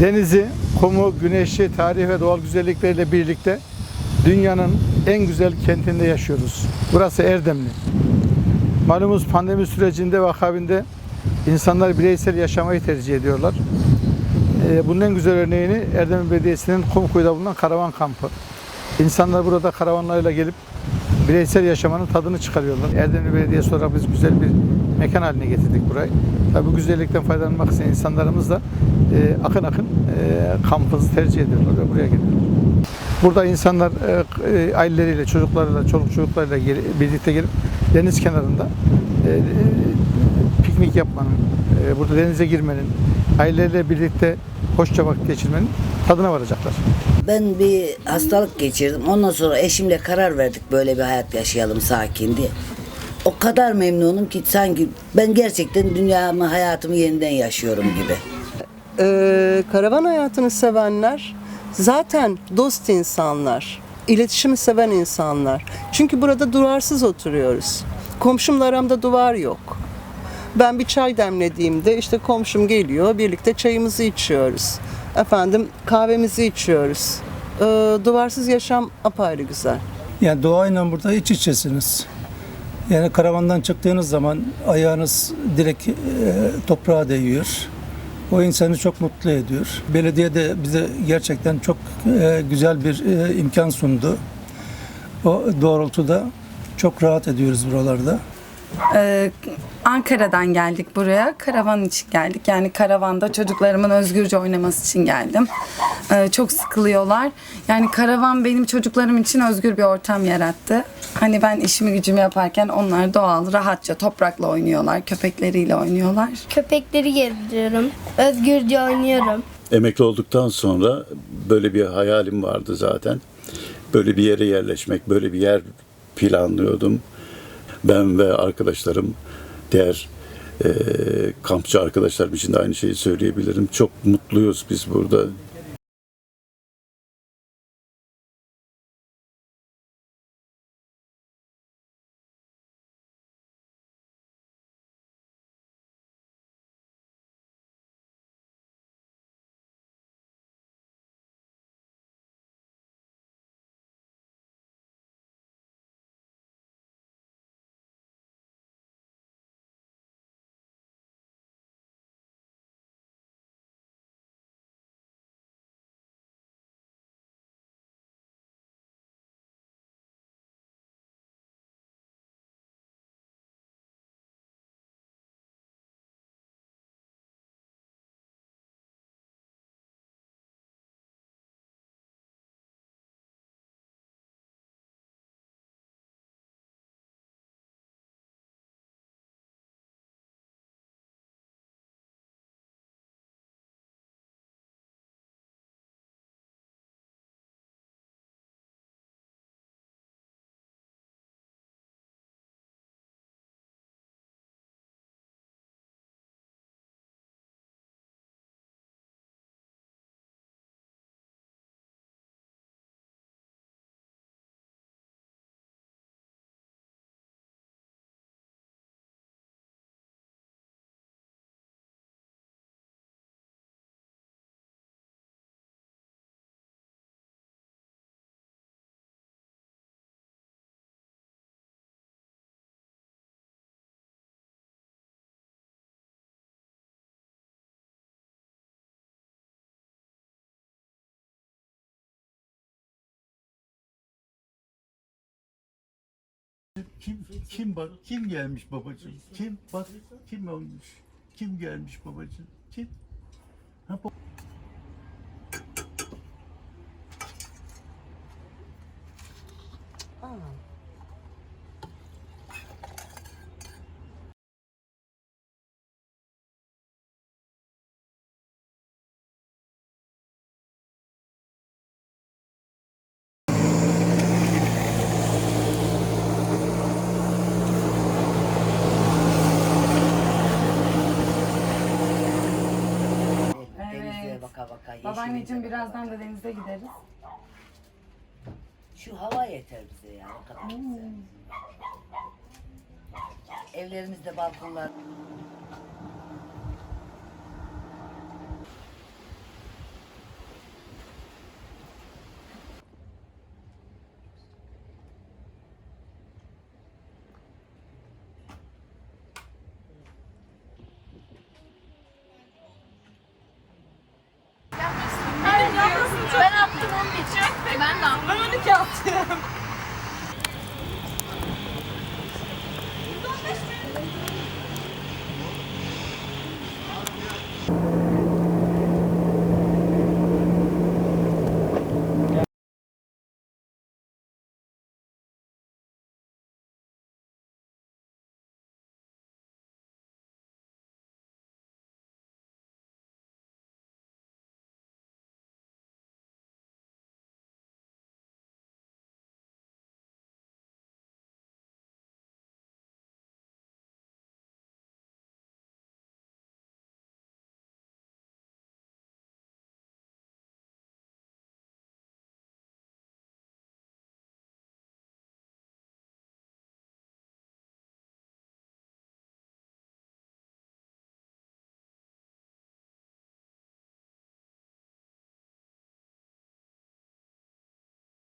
Denizi, kumu, güneşi, tarihi ve doğal güzellikleriyle birlikte dünyanın en güzel kentinde yaşıyoruz. Burası Erdemli. Malumuz pandemi sürecinde ve akabinde insanlar bireysel yaşamayı tercih ediyorlar. Ee, Bunun en güzel örneğini Erdemli Belediyesi'nin Kumkuyu'da bulunan karavan kampı. İnsanlar burada karavanlarıyla gelip bireysel yaşamanın tadını çıkarıyorlar. Erdemli Belediyesi olarak biz güzel bir mekan haline getirdik burayı. Tabii bu güzellikten faydalanmak isteyen insanlarımız da e, akın akın e, kampımızı tercih ediyorlar ve buraya geliyorlar. Burada insanlar e, e, aileleriyle, çocuklarıyla, çoluk çocuklarıyla birlikte gelip deniz kenarında e, e, piknik yapmanın, e, burada denize girmenin, aileleriyle birlikte hoşça vakit geçirmenin tadına varacaklar. Ben bir hastalık geçirdim. Ondan sonra eşimle karar verdik böyle bir hayat yaşayalım sakin diye. O kadar memnunum ki sanki ben gerçekten dünyamı, hayatımı yeniden yaşıyorum gibi. Ee, karavan hayatını sevenler zaten dost insanlar, iletişimi seven insanlar. Çünkü burada durarsız oturuyoruz. Komşumla aramda duvar yok. Ben bir çay demlediğimde işte komşum geliyor, birlikte çayımızı içiyoruz. Efendim kahvemizi içiyoruz. Ee, duvarsız yaşam apayrı güzel. Yani doğayla burada iç içesiniz. Yani karavandan çıktığınız zaman ayağınız direkt e, toprağa değiyor. O insanı çok mutlu ediyor. Belediye de bize gerçekten çok e, güzel bir e, imkan sundu. O doğrultuda çok rahat ediyoruz buralarda. Ee, Ankara'dan geldik buraya. Karavan için geldik. Yani karavanda çocuklarımın özgürce oynaması için geldim. Ee, çok sıkılıyorlar. Yani karavan benim çocuklarım için özgür bir ortam yarattı. Hani ben işimi gücümü yaparken onlar doğal, rahatça toprakla oynuyorlar, köpekleriyle oynuyorlar. Köpekleri gezdiriyorum. Özgürce oynuyorum. Emekli olduktan sonra böyle bir hayalim vardı zaten. Böyle bir yere yerleşmek, böyle bir yer planlıyordum. Ben ve arkadaşlarım, diğer eee, kampçı arkadaşlarım için de aynı şeyi söyleyebilirim. Çok mutluyuz biz burada. Kim kim bak kim gelmiş babacığım? Kim bak kim olmuş? Kim gelmiş babacığım? Kim? Ha, bu- Denize baka baka. Babaanneciğim baka birazdan baka. da denize gideriz. Şu hava yeter bize ya. O kadar güzel. Evlerimizde balkonlar.